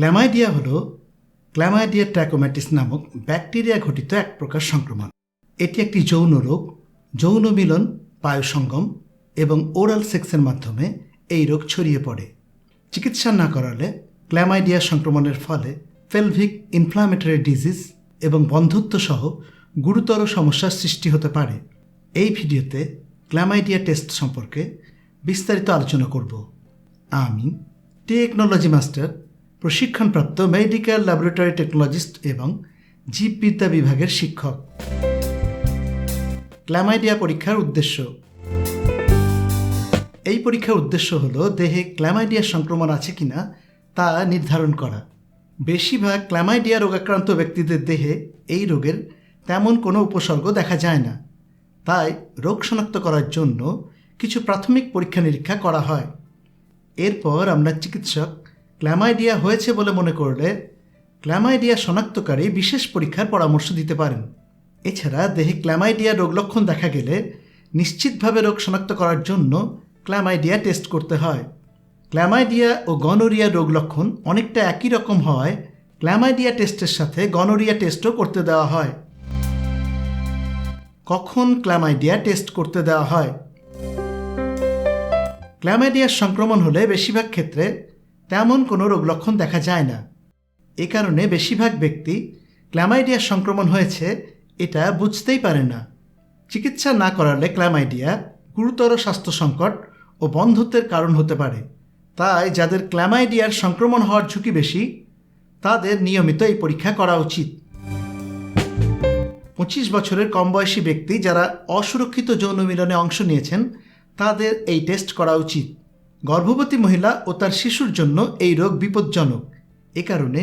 Chlamydia হল chlamydia ট্র্যাকোম্যাটিস নামক bacteria ঘটিত এক প্রকার সংক্রমণ। এটি একটি যৌন রোগ, যৌন মিলন পায়ুসঙ্গম এবং ওরাল সেক্সের মাধ্যমে এই রোগ ছড়িয়ে পড়ে। চিকিৎসা না করালে ক্ল্যামাইডিয়া সংক্রমণের ফলে ফেলভিক ইনফ্লামেটরি ডিজিজ এবং বন্ধুত্ব সহ গুরুতর সমস্যার সৃষ্টি হতে পারে। এই ভিডিওতে ক্ল্যামাইডিয়া টেস্ট সম্পর্কে বিস্তারিত আলোচনা করব। আমি টেকনোলজি মাস্টার প্রশিক্ষণপ্রাপ্ত মেডিকেল ল্যাবরেটরি টেকনোলজিস্ট এবং জীববিদ্যা বিভাগের শিক্ষক। ক্ল্যামাইডিয়া পরীক্ষার উদ্দেশ্য। এই পরীক্ষার উদ্দেশ্য হল, দেহে ক্ল্যামাইডিয়া সংক্রমণ আছে কিনা তা নির্ধারণ করা। বেশিরভাগ ক্ল্যামাইডিয়া রোগাক্রান্ত ব্যক্তিদের দেহে এই রোগের তেমন কোনো উপসর্গ দেখা যায় না। তাই রোগ শনাক্ত করার জন্য কিছু প্রাথমিক পরীক্ষা নিরীক্ষা করা হয়। এরপর আমরা চিকিৎসক ক্ল্যামাইডিয়া হয়েছে বলে মনে করলে ক্ল্যামাইডিয়া শনাক্তকারী বিশেষ পরীক্ষার পরামর্শ দিতে পারেন। এছাড়া দেহে ক্ল্যামাইডিয়া রোগ লক্ষণ দেখা গেলে নিশ্চিতভাবে রোগ শনাক্ত করার জন্য ক্ল্যামাইডিয়া টেস্ট করতে হয়। ক্ল্যামাইডিয়া ও গনোরিয়া রোগ লক্ষণ অনেকটা একই রকম হওয়ায় ক্ল্যামাইডিয়া টেস্টের সাথে গনোরিয়া টেস্টও করতে দেওয়া হয়। কখন ক্ল্যামাইডিয়া টেস্ট করতে দেওয়া হয়? ক্ল্যামাইডিয়ার সংক্রমণ হলে বেশিরভাগ ক্ষেত্রে তেমন কোনো রোগ লক্ষণ দেখা যায় না। এ কারণে বেশিরভাগ ব্যক্তি ক্ল্যামাইডিয়ার সংক্রমণ হয়েছে, এটা বুঝতেই পারে না। চিকিৎসা না করালে ক্ল্যামাইডিয়া গুরুতর স্বাস্থ্য সংকট ও বন্ধুত্বের কারণ হতে পারে। তাই যাদের ক্ল্যামাইডিয়ার সংক্রমণ হওয়ার ঝুঁকি বেশি, তাদের নিয়মিত এই পরীক্ষা করা উচিত। পঁচিশ বছরের কম বয়সী ব্যক্তি যারা অসুরক্ষিত যৌন মিলনে অংশ নিয়েছেন, তাদের এই টেস্ট করা উচিত। গর্ভবতী মহিলা ও তার শিশুর জন্য এই রোগ বিপজ্জনক। এ কারণে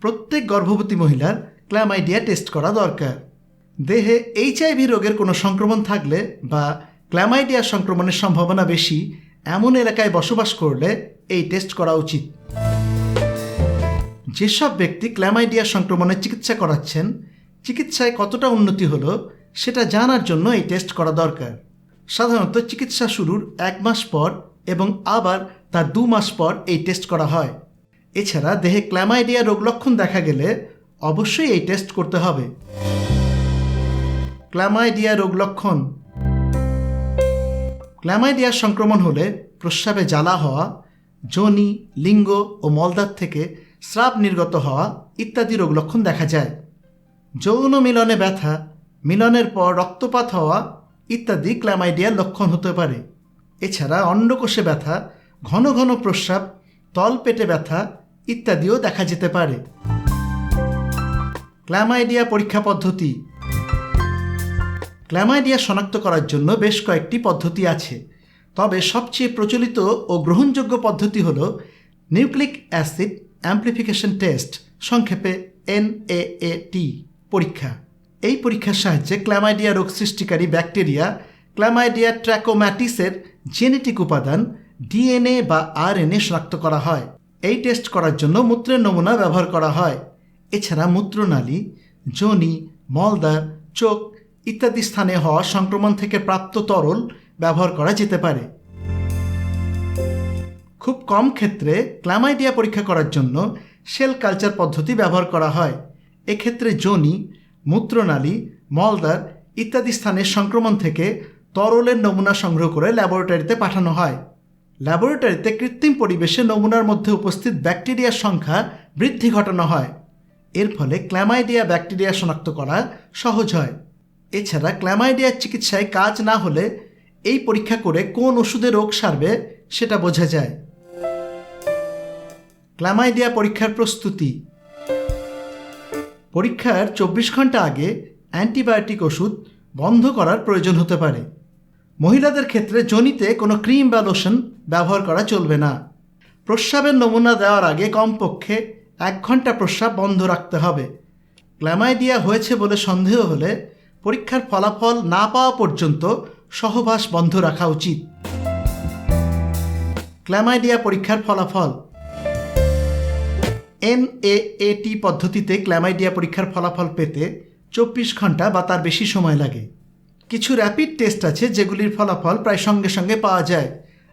প্রত্যেক গর্ভবতী মহিলার ক্ল্যামাইডিয়া টেস্ট করা দরকার। দেহে এইচআইভি রোগের কোনো সংক্রমণ থাকলে বা ক্ল্যামাইডিয়া সংক্রমণের সম্ভাবনা বেশি, এমন এলাকায় বসবাস করলে এই টেস্ট করা উচিত। যেসব ব্যক্তি ক্ল্যামাইডিয়া সংক্রমণের চিকিৎসা করাচ্ছেন, চিকিৎসায় কতটা উন্নতি হলো সেটা জানার জন্য এই টেস্ট করা দরকার। সাধারণত চিকিৎসা শুরুর এক মাস পর এবং আবার তার দু মাস পর এই টেস্ট করা হয়। এছাড়া দেহে ক্ল্যামাইডিয়া রোগ লক্ষণ দেখা গেলে অবশ্যই এই টেস্ট করতে হবে। ক্ল্যামাইডিয়া রোগ লক্ষণ। ক্ল্যামাইডিয়া সংক্রমণ হলে প্রস্রাবে জ্বালা হওয়া যোনি লিঙ্গ ও মলদার থেকে স্রাব নির্গত হওয়া ইত্যাদি রোগ লক্ষণ দেখা যায়। যৌন মিলনে ব্যথা, মিলনের পর রক্তপাত হওয়া ইত্যাদি ক্ল্যামাইডিয়ার লক্ষণ হতে পারে। এছাড়া অন্ডকোষে ব্যথা, ঘন ঘন প্রস্রাব, তল পেটে ব্যথা ইত্যাদিও দেখা যেতে পারে। ক্ল্যামাইডিয়া পরীক্ষা পদ্ধতি। ক্ল্যামাইডিয়া শনাক্ত করার জন্য বেশ কয়েকটি পদ্ধতি আছে। তবে সবচেয়ে প্রচলিত ও গ্রহণযোগ্য পদ্ধতি হল নিউক্লিক অ্যাসিড অ্যাম্প্লিফিকেশন টেস্ট, সংক্ষেপে এনএএটি, পরীক্ষা। এই পরীক্ষার সাহায্যে ক্ল্যামাইডিয়া রোগ সৃষ্টিকারী ব্যাকটেরিয়া ক্ল্যামাইডিয়া ট্র্যাকোম্যাটিসের জেনেটিক উপাদান, ডিএনএ বা আরএনএ শনাক্ত করা হয়। এই টেস্ট করার জন্য মূত্রের নমুনা ব্যবহার করা হয়। এছাড়া মূত্রনালী যোনি মলদার চোখ ইত্যাদি স্থানে হওয়া সংক্রমণ থেকে প্রাপ্ত তরল ব্যবহার করা যেতে পারে। খুব কম ক্ষেত্রে ক্লামাইডিয়া পরীক্ষা করার জন্য সেল কালচার পদ্ধতি ব্যবহার করা হয়। এক্ষেত্রে যোনি মূত্রনালী মলদার ইত্যাদি স্থানের সংক্রমণ থেকে তরলের নমুনা সংগ্রহ করে ল্যাবরেটরিতে পাঠানো হয়। ল্যাবরেটরিতে কৃত্রিম পরিবেশে নমুনার মধ্যে উপস্থিত ব্যাকটেরিয়ার সংখ্যা বৃদ্ধি ঘটানো হয়। এর ফলে ক্ল্যামাইডিয়া ব্যাকটেরিয়া শনাক্ত করা সহজ হয়। এছাড়া ক্ল্যামাইডিয়ার চিকিৎসায় কাজ না হলে এই পরীক্ষা করে কোন ওষুধে রোগ সারবে সেটা বোঝা যায়। ক্ল্যামাইডিয়া পরীক্ষার প্রস্তুতি। পরীক্ষার চব্বিশ ঘণ্টা আগে অ্যান্টিবায়োটিক ওষুধ বন্ধ করার প্রয়োজন হতে পারে। মহিলাদের ক্ষেত্রে জনিতে কোনো ক্রিম বা লোশন ব্যবহার করা চলবে না। প্রস্রাবের নমুনা দেওয়ার আগে কমপক্ষে এক ঘণ্টা প্রস্রাব বন্ধ রাখতে হবে। ক্ল্যামাইডিয়া হয়েছে বলে সন্দেহ হলে পরীক্ষার ফলাফল না পাওয়া পর্যন্ত সহবাস বন্ধ রাখা উচিত। ক্ল্যামাইডিয়া পরীক্ষার ফলাফল। এনএএটি পদ্ধতিতে ক্ল্যামাইডিয়া পরীক্ষার ফলাফল পেতে চব্বিশ ঘণ্টা বা তার বেশি সময় লাগে। কিছু র্যাপিড টেস্ট আছে যেগুলির ফলাফল প্রায় সঙ্গে সঙ্গে পাওয়া যায়।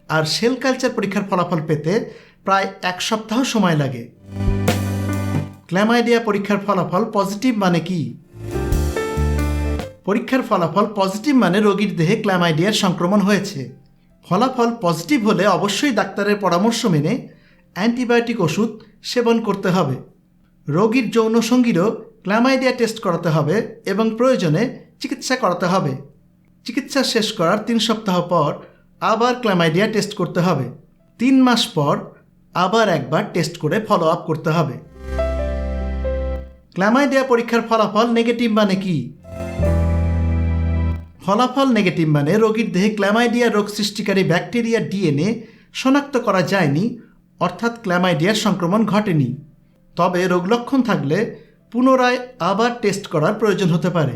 আর সেল কালচার পরীক্ষার ফলাফল পেতে প্রায় এক সপ্তাহ সময় লাগে। ক্ল্যামাইডিয়া পরীক্ষার ফলাফল পজিটিভ মানে কি? পরীক্ষার ফলাফল পজিটিভ মানে রোগীর দেহে ক্ল্যামাইডিয়ার সংক্রমণ হয়েছে। ফলাফল পজিটিভ হলে অবশ্যই ডাক্তারের পরামর্শ মেনে অ্যান্টিবায়োটিক ওষুধ সেবন করতে হবে। রোগীর যৌন সঙ্গীরও ক্ল্যামাইডিয়া টেস্ট করাতে হবে এবং প্রয়োজনে চিকিৎসা করাতে হবে। চিকিৎসা শেষ করার তিন সপ্তাহ পর আবার ক্ল্যামাইডিয়া টেস্ট করতে হবে। তিন মাস পর আবার একবার টেস্ট করে ফলো আপ করতে হবে। ক্ল্যামাইডিয়া পরীক্ষার ফলাফল নেগেটিভ মানে কি? ফলাফল নেগেটিভ মানে রোগীর দেহে ক্ল্যামাইডিয়া রোগ সৃষ্টিকারী ব্যাকটেরিয়া ডিএনএ শনাক্ত করা যায়নি, অর্থাৎ ক্ল্যামাইডিয়ার সংক্রমণ ঘটেনি। তবে রোগ লক্ষণ থাকলে পুনরায় আবার টেস্ট করার প্রয়োজন হতে পারে।